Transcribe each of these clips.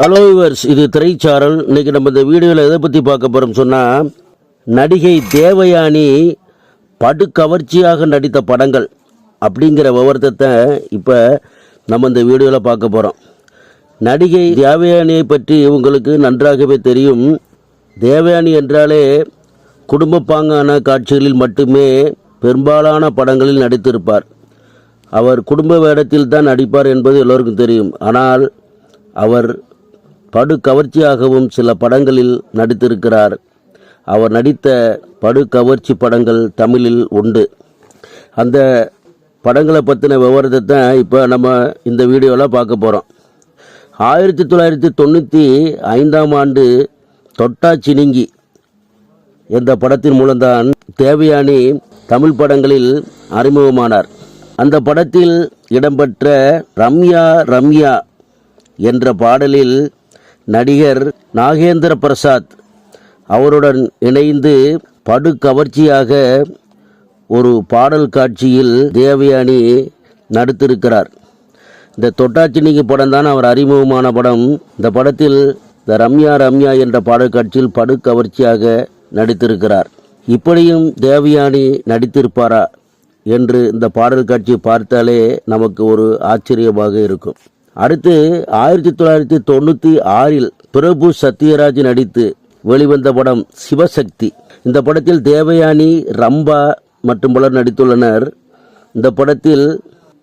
Hello viewers இது திரைச்சாரல். இன்றைக்கி நம்ம இந்த வீடியோவில் எதை பற்றி பார்க்க போகிறோம் சொன்னால் நடிகை தேவயானி படு கவர்ச்சியாக நடித்த படங்கள் அப்படிங்கிற விவரத்தை இப்போ நம்ம இந்த வீடியோவில் பார்க்க போகிறோம் நடிகை தேவயானியை பற்றி உங்களுக்கு நன்றாகவே தெரியும். தேவயானி என்றாலே குடும்பப்பாங்கான காட்சிகளில் மட்டுமே பெரும்பாலான படங்களில் நடித்திருப்பார். அவர் குடும்ப வேடத்தில் தான் நடிப்பார் என்பது எல்லோருக்கும் தெரியும். ஆனால் அவர் படு கவர்ச்சியாகவும் சில படங்களில் நடித்திருக்கிறார். அவர் நடித்த படு கவர்ச்சி படங்கள் தமிழில் உண்டு. அந்த படங்களை பற்றின விவரத்தை தான் இப்போ நம்ம இந்த வீடியோவில் பார்க்க போகிறோம் ஆயிரத்தி தொள்ளாயிரத்தி தொண்ணூற்றி ஐந்தாம் ஆண்டு தொட்டா சினிங்கி என்ற படத்தின் மூலம்தான் தேவயானி தமிழ் படங்களில் அறிமுகமானார். அந்த படத்தில் இடம்பெற்ற ரம்யா ரம்யா என்ற பாடலில் நடிகர் நாகேந்திர பிரசாத் அவருடன் இணைந்து படு கவர்ச்சியாக ஒரு பாடல் காட்சியில் தேவயானி நடித்திருக்கிறார். இந்த தொட்டாச்சினிக்கு படம் தான் அவர் அறிமுகமான படம். இந்த படத்தில் இந்த ரம்யா ரம்யா என்ற பாடல் காட்சியில் படு கவர்ச்சியாக நடித்திருக்கிறார். இப்படியும் தேவயானி நடித்திருப்பாரா என்று இந்த பாடல் காட்சியை பார்த்தாலே நமக்கு ஒரு ஆச்சரியமாக இருக்கும். அடுத்து ஆயிரத்தி தொள்ளாயிரத்தி தொண்ணூற்றி ஆறில் பிரபு சத்யராஜ் நடித்து வெளிவந்த படம் சிவசக்தி. இந்த படத்தில் தேவயானி ரம்பா மற்றும் பலர் நடித்துள்ளனர். இந்த படத்தில்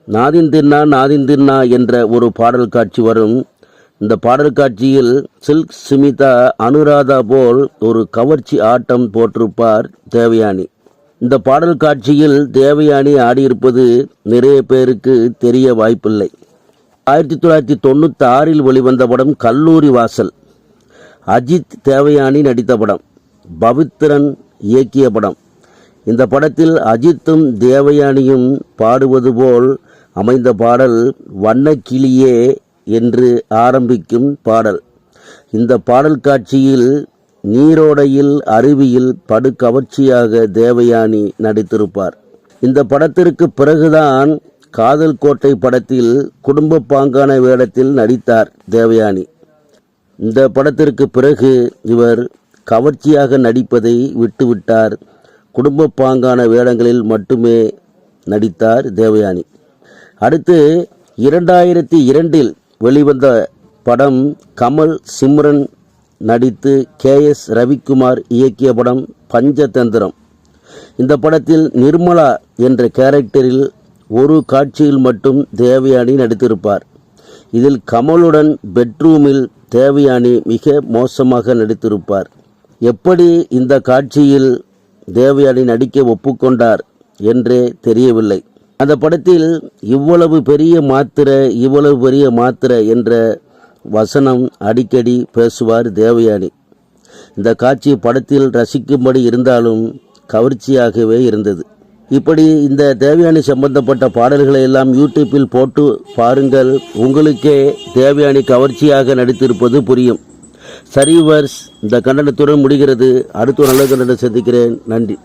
நாதின் தின்னா நாதின் தின்னா என்ற ஒரு பாடல் காட்சி வரும். இந்த பாடல் காட்சியில் சில்க் சுமிதா அனுராதா போல் ஒரு கவர்ச்சி ஆட்டம் போட்டிருப்பார் தேவயானி. இந்த பாடல் காட்சியில் தேவயானி ஆடியிருப்பது நிறைய பேருக்கு தெரிய வாய்ப்பில்லை. ஆயிரத்தி தொள்ளாயிரத்தி தொண்ணூற்றி ஆறில் வெளிவந்த படம் கல்லூரி வாசல். அஜித் தேவயானி நடித்த படம். பவித்ரன் இயக்கிய படம். இந்த படத்தில் அஜித்தும் தேவயானியும் பாடுவது போல் அமைந்த பாடல் வண்ணக்கிளியே என்று ஆரம்பிக்கும் பாடல். இந்த பாடல் காட்சியில் நீரோடையில் அருவியில் படு கவர்ச்சியாக தேவயானி நடித்திருப்பார். இந்த படத்திற்கு பிறகுதான் காதல் கோட்டை படத்தில் குடும்ப பாங்கான வேடத்தில் நடித்தார் தேவயானி. இந்த படத்திற்கு பிறகு இவர் கவர்ச்சியாக நடிப்பதை விட்டுவிட்டார். குடும்ப பாங்கான வேடங்களில் மட்டுமே நடித்தார் தேவயானி. அடுத்து இரண்டாயிரத்தி இரண்டில் வெளிவந்த படம் கமல் சிம்ரன் நடித்து கே எஸ் ரவிக்குமார் இயக்கிய படம் பஞ்சதந்திரம். இந்த படத்தில் நிர்மலா என்ற கேரக்டரில் ஒரு காட்சியில் மட்டும் தேவயானி நடித்திருப்பார். இதில் கமலுடன் பெட்ரூமில் தேவயானி மிக மோசமாக நடித்திருப்பார். எப்படி இந்த காட்சியில் தேவயானி நடிக்க ஒப்புக்கொண்டார் என்றே தெரியவில்லை. அந்த படத்தில் இவ்வளவு பெரிய மாத்திரை இவ்வளவு பெரிய மாத்திரை என்ற வசனம் அடிக்கடி பேசுவார் தேவயானி. இந்த காட்சி படத்தில் ரசிக்கும்படி இருந்தாலும் கவர்ச்சியாகவே இருந்தது. இப்படி இந்த தேவயானி சம்பந்தப்பட்ட பாடல்களை எல்லாம் யூடியூப்பில் போட்டு பாருங்கள். உங்களுக்கே தேவயானி கவர்ச்சியாக நடித்திருப்பது புரியும். சரிவர்ஸ் இந்த கண்டனத்துடன் முடிகிறது. அடுத்த ஒரு நல்ல கண்டனம் சந்திக்கிறேன். நன்றி.